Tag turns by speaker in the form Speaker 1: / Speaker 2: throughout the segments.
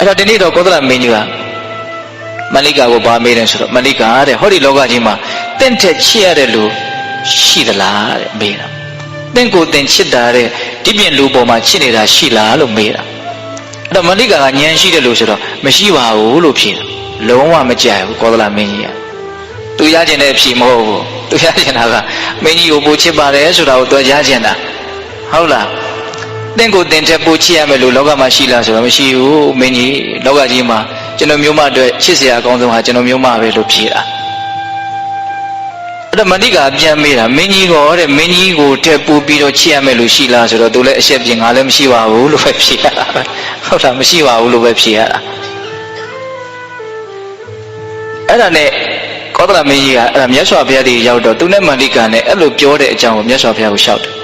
Speaker 1: အဲ့တော့ဒီနေ့တော့ကောသလမင်းကြီးကမလိကာကိုဗာမေးတယ်ဆိုတော့မလိကာတဲ့ဟောဒီလောကကြီးမှာတင့်ထက်ချစ်ရတဲ့လူရှိသလားတဲ့မေးတာတင့်ကိုတင်ချစ်တာတဲ့ဒီပြင်လူပေါ်မှာချစ်နေတာရှိလားလို့မေးတာအဲ့တော့မလိကာကညံရှိတယ်လို့ဆိုတော့မရှိပါဘူးလို့ဖြေတယ်လုံးဝမကြိုက်ဘူးကောသလမင်းကြီးကသူရကျင်တဲ့အဖြေမဟုတ်ဘူးသူရကျင်တာကမင်းကြီးကိုပိုချစ်ပါတယ်ဆိုတာကိုသူရကျင်တာဟုတ်လား တင့်ကိုတင်ထက်ပိုချစ်ရမယ်လို့လောကမှာရှိလားဆိုတော့မရှိဘူးမင်းကြီးလောကကြီးမှာကျွန်တော်မျိုးမအတွက်ချစ်စရာအကောင်းဆုံးဟာကျွန်တော်မျိုးမပဲလို့ဖြေတာအဲ့တော့မဏိကာပြန်မေးတာမင်းကြီးကောတဲ့မင်းကြီးကိုတက်ပူပြီးတော့ချစ်ရမယ်လို့ရှိလားဆိုတော့သူလည်းအရှက်ပြင်ငါလည်းမရှိပါဘူးလို့ပဲဖြေရတာပဲဟုတ်လားမရှိပါဘူးလို့ပဲဖြေရတာအဲ့ဒါနဲ့ကောသလမင်းကြီးကအဲ့ဒါမြတ်စွာဘုရားတည်းရောက်တော့သူနဲ့မဏိကာနဲ့အဲ့လိုပြောတဲ့အကြောင်းကိုမြတ်စွာဘုရားကိုရှောက်တယ်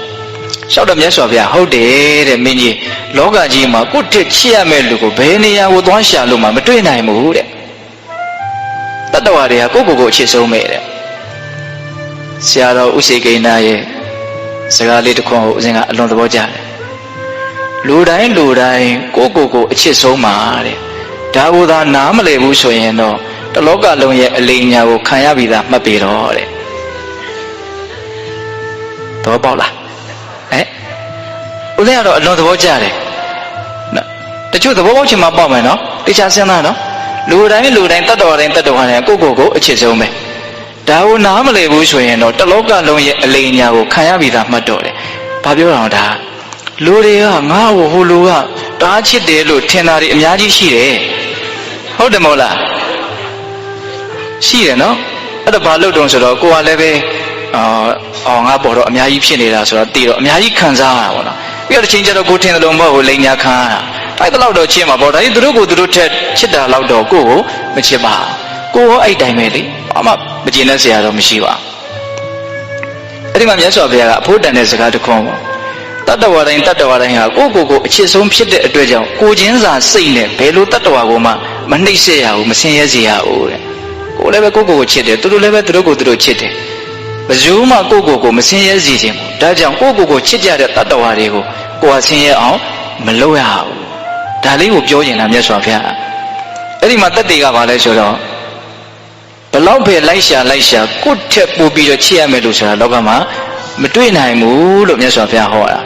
Speaker 1: လျှောက်တော့မြတ်စွာဘုရားဟုတ်တယ်တဲ့မင်းကြီးလောကကြီးမှာကိုယ့်တက်ချစ်ရမယ့်လူကိုဘယ်နေရာကိုသွားရှာလို့မှမတွေ့နိုင်ဘူးတဲ့တတ္တဝါတွေကကိုယ့်ကိုယ်ကိုအချစ်ဆုံးပဲတဲ့ဆရာတော်ဥရှိကိန်းနာရဲ့စကားလေးတစ်ခွန်းကိုဦးဇင်းကအလွန်သဘောကျတယ်လူတိုင်းလူတိုင်းကိုယ့်ကိုယ်ကိုအချစ်ဆုံးပါတဲ့ဒါကိုသာနားမလည်ဘူးဆိုရင်တော့တလောကလုံးရဲ့အလိမ်ညာကိုခံရပြီးသားမှတ်ပြီတော့တဲ့သဘောပေါက်လား ဟဲ့ဦးဇင်းကတော့အလွန်သဘောကျတယ်နော်တချို့သဘောပေါက်ချင်မှပေါက်မယ်နော်တခြားစဉ်းစားနော်လူတိုင်းလူတိုင်းတတ်တော်တိုင်းတတ်တော်တိုင်းကိုယ့်ကိုယ်ကိုအချစ်ဆုံးပဲဒါကိုနားမလည်ဘူးဆိုရင်တော့တလောကလုံးရဲ့အလိမ်ညာကိုခံရပြီးသားမှတ်တော့တယ်ဘာပြောတာလဲဒါလူတွေကငါ့ကိုဟိုလူကတားချစ်တယ်လို့ထင်တာတွေအများကြီးရှိတယ်ဟုတ်တယ်မဟုတ်လားရှိတယ်နော်အဲ့တော့ဘာလို့တုံးဆိုတော့ကိုကလည်းပဲ အာအော်ငါပေါ်တော့အများကြီးဖြစ်နေတာဆိုတော့တည်တော့အများကြီးခံစားရတာပေါ့နော်ပြီးတော့တစ်ချိန်ကျတော့ကိုထင်တယ်လို့မဟုတ်ဘူးလိန်ညာခံရတာအဲ့ဒါတော့တော့ချစ်မှာပေါ့ဒါကြီးသူတို့ကိုသူတို့ထက်ချစ်တာတော့တော့ကိုကိုမချစ်ပါကိုရောအဲ့တိုင်းပဲလေဘာမှမကျင်တဲ့ဆရာတော့မရှိပါအဲ့ဒီမှာမြတ်စွာဘုရားကအဖို့တန်တဲ့စကားတစ်ခွန်းပေါ့တတ္တဝါတိုင်းတတ္တဝါတိုင်းဟာကိုယ့်ကိုယ်ကိုအချစ်ဆုံးဖြစ်တဲ့အတွက်ကြောင့်ကိုချင်းစာစိတ်နဲ့ဘယ်လိုတတ္တဝါကိုမှမနှိမ့်ဆက်ရဘူးမဆင်းရဲစေရဘူးတဲ့ကိုယ်လည်းပဲကိုယ့်ကိုယ်ကိုချစ်တယ်သူတို့လည်းပဲသူတို့ကိုသူတို့ချစ်တယ် ဘယ်သူမှကိုယ့်ကိုယ်ကိုမဆင်းရဲစေခြင်းဘူးဒါကြောင့်ကိုယ့်ကိုယ်ကိုချစ်ကြတဲ့တတ္တဝါတွေကိုကိုယ်ဟာဆင်းရဲအောင်မလုပ်ရဘူးဒါလေးကိုပြောရင်လားမြတ်စွာဘုရားအဲ့ဒီမှာတက်တေကဘာလဲဆိုတော့ဘလောက်ပဲလိုက်ရှာလိုက်ရှာကိုယ့်ထက်ပိုပြီးတော့ချစ်ရမယ်လို့ဆိုတာလောကမှာမတွေ့နိုင်ဘူးလို့မြတ်စွာဘုရားဟောတာ